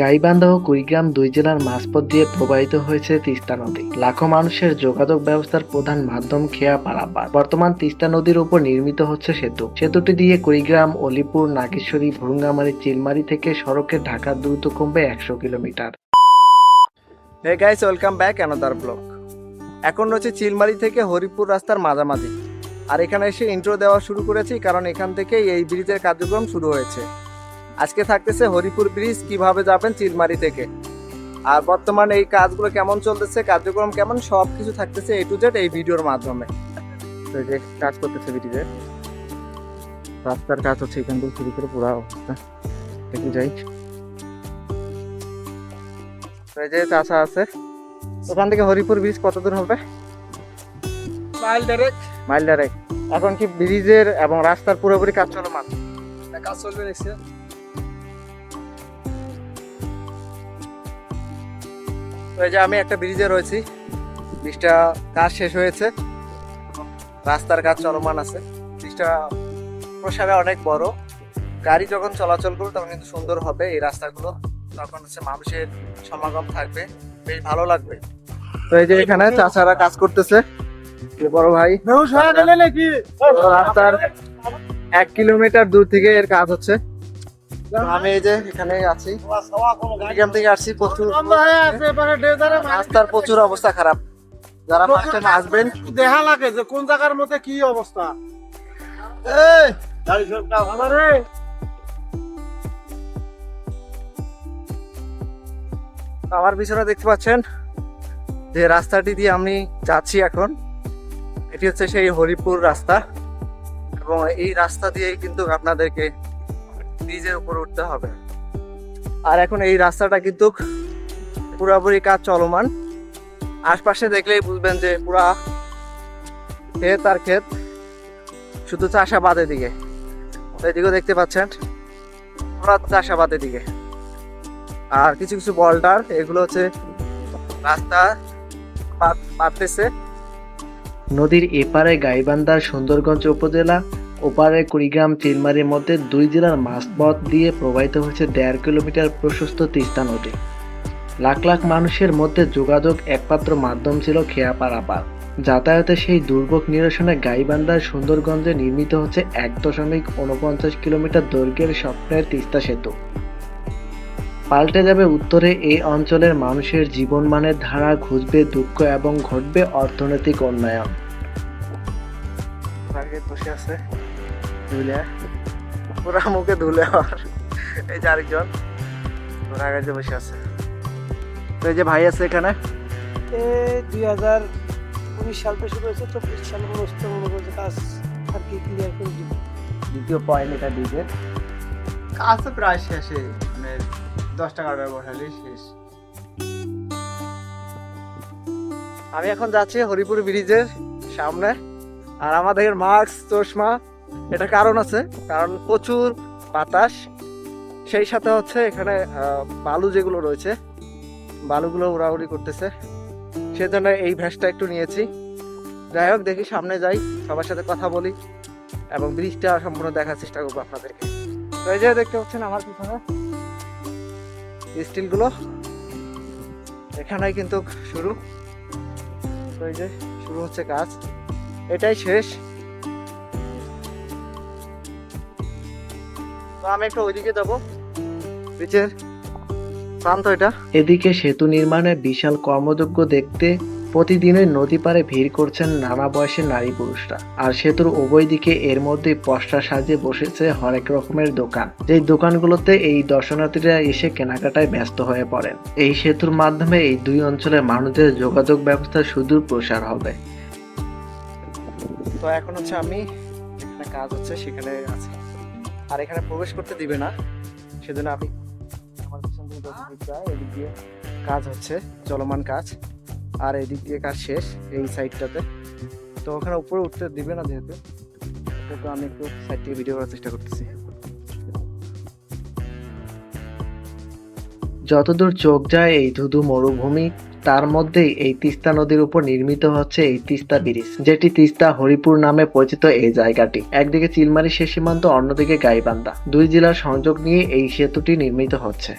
গাইবান্ধা ও কুড়িগ্রাম দুই জেলার মাঝপথ দিয়ে প্রবাহিত হয়েছে তিস্তা নদী। লাখো মানুষের যোগাযোগ ব্যবস্থার প্রধান মাধ্যম খেয়া পারাপার বর্তমান তিস্তা নদীর উপর নির্মিত হচ্ছে সেতু। সেতুটি দিয়ে কুড়িগ্রাম, অলিপুর, নাগেশ্বরী, ভুরুঙ্গামারি, চিলমারি থেকে সড়কের ঢাকার দ্রুত কমবে একশো kilometre. Hey guys welcome back another blog এখন রয়েছে চিলমারি থেকে হরিপুর রাস্তার মাঝামাঝি। আর এখানে এসে ইন্ট্রো দেওয়া শুরু করেছি কারণ এখান থেকেই এই ব্রিজের কার্যক্রম শুরু হয়েছে। আজকে থাকতেছে হরিপুর ব্রিজ কীভাবে যাবেন চিলমারি থেকে? আর বর্তমানে এই কাজগুলো কেমন চলতেছে কার্যক্রম কেমন সব কিছু থাকতেছে এ টু জেড এই ভিডিওর মাধ্যমে। যে কাজ করতেছে ব্রিজে রাস্তার কাজ হচ্ছে এখান থেকে শুরু করে পুরো অবস্থা। যাই। যে চাষা আছে। ওখান থেকে হরিপুর ব্রিজ কত দূর হবে? মাইল ডাইরেক্ট মাইল ডাইরেক্ট এখন কি ব্রিজের এবং রাস্তার পুরোপুরি কাজ চলমান? কাজ চলবে দেখছে তো এই যে আমি একটা ব্রিজে রয়েছি। ব্রিজটা কাজ শেষ হয়েছে। রাস্তার কাজ চলমান আছে। ব্রিজটা প্রসারে অনেক বড়। গাড়ি যখন চলাচল করবে তখন কিন্তু সুন্দর হবে এই রাস্তাগুলো। তখন হচ্ছে মানুষের সমাগম থাকবে। বেশ ভালো লাগবে। তো এই যে এখানে চাচারা কাজ করতেছে। বড় ভাই। রাস্তার এক কিলোমিটার দূর থেকে এর কাজ হচ্ছে। আমি এই যে এখানে আছি। কুড়িগ্রাম থেকে আসছি প্রচুর। রাস্তার প্রচুর অবস্থা খারাপ। যারা ফার্স্ট টাইম আসবেন। দেখা লাগে যে কোন জায়গার মধ্যে কি অবস্থা। এই! গাড়ি আমার পিছনে দেখতে পাচ্ছেন যে রাস্তাটি দিয়ে আমি যাচ্ছি এখন। এটি হচ্ছে সেই হরিপুর রাস্তা। এবং এই রাস্তা দিয়েই কিন্তু আপনাদেরকে ব্রিজের উপর উঠতে হবে। আর এখন এই রাস্তাটা কিন্তু পুরোপুরি কাজ চলমান। আশপাশে দেখলেই বুঝবেন যে পুরা ক্ষেত আর ক্ষেত শুধু চাষাবাদের দিকে। এদিকেও দেখতে পাচ্ছেন, পুরা চাষাবাদের দিকে। আর কিছু কিছু বল্ডার এগুলো হচ্ছে রাস্তা পারতেছে। নদীর এপারে গাইবান্ধার সুন্দরগঞ্জ উপজেলা ওপারে কুড়িগ্রাম চিলমারির মধ্যে দুই জেলার মাঝপথ দিয়ে প্রবাহিত হচ্ছে দেড় কিলোমিটার প্রশস্ত তিস্তা নদী। লাখ লাখ মানুষের মধ্যে যোগাযোগ একমাত্র মাধ্যম ছিল খেয়া পারাপার যাতায়াতে সেই দুর্ভোগ নিরসনে গাইবান্ধার সুন্দরগঞ্জে নির্মিত হচ্ছে এক দশমিক উনপঞ্চাশ কিলোমিটার দৈর্ঘ্যের স্বপ্নের তিস্তা সেতু। পাল্টে যাবে উত্তরে এই অঞ্চলের মানুষের জীবনমানের ধারা ঘুচবে দুঃখ এবং ঘটবে অর্থনৈতিক উন্নয়ন। বসে আছে। ধুলে পুরা মুখে ধুলে আর এই যে আরেকজন ওর আগে বসে আছে। তো এই যে ভাই আছে এখানে? এই দুই হাজার উনিশ সাল থেকে শুরু হয়েছে চব্বিশ সাল মনে করছে কাজ আর কি ক্লিয়ার করে দিব দ্বিতীয় পয়েন্ট এটা দিকে কাজ তো প্রায় শেষে মানে দশ টাকার শেষ। আমি এখন যাচ্ছি হরিপুর ব্রিজের সামনে আর আমাদের মাস্ক চশমা এটা কারণ আছে, কারণ প্রচুর বাতাস। সেই সাথে হচ্ছে এখানে বালু যেগুলো রয়েছে, বালুগুলো উড়াউড়ি করতেছে। সেজন্য এই ভ্যাসটা একটু নিয়েছি। যাই হোক, দেখি সামনে যাই, সবার সাথে কথা বলি এবং ব্রিজটা সম্পূর্ণ দেখার চেষ্টা করব আপনাদেরকে। তো যে দেখতে পাচ্ছেন আমার পিছনে স্টিলগুলো। এখানেই কিন্তু শুরু। তো যে শুরু হচ্ছে কাজ। এটাই শেষ। তো আমি একটু ওইদিকে যাব। প্রান্ত এটা। এদিকে সেতু নির্মাণের বিশাল কর্মযজ্ঞ দেখতে প্রতিদিনই নদী পাড়ে ভিড় করছেন নানা বয়সের নারী পুরুষরা। আর সেতুর উভয় দিকে এর মধ্যে সাজিয়ে বসেছে হরেক রকমের দোকান। যেই দোকানগুলোতে এই দর্শনার্থীরা এসে কেনাকাটায় ব্যস্ত হয়ে পড়েন। এই সেতুর মাধ্যমে এই দুই অঞ্চলের মানুষদের যোগাযোগ ব্যবস্থা সুদূর প্রসার হবে। তো এখন হচ্ছে আমি কাজ হচ্ছে সেখানে আছি। আর এখানে প্রবেশ করতে দিবে না। সেজন্য আমি আমার পিছন দিয়ে যতদূর যায়, এদিক দিয়ে কাজ হচ্ছে, চলমান কাজ। আর এদিক দিয়ে কাজ শেষ, এই সাইডটাতে। তো ওখানে উপরে উঠতে দিবে না যেহেতু। তো আমি একটু সাইড থেকে ভিডিও করার চেষ্টা করতেছি। যতদূর চোখ যায় এই ধুধু মরুভূমি তার মধ্যেই এই তিস্তা নদীর উপর নির্মিত হচ্ছে এই তিস্তা ব্রিজ, যেটি তিস্তা হরিপুর নামে পরিচিত এই জায়গাটি। একদিকে চিলমারি সে সীমান্ত, অন্যদিকে গাইবান্ধা। দুই জেলার সংযোগ নিয়ে এই সেতুটি নির্মিত হচ্ছে।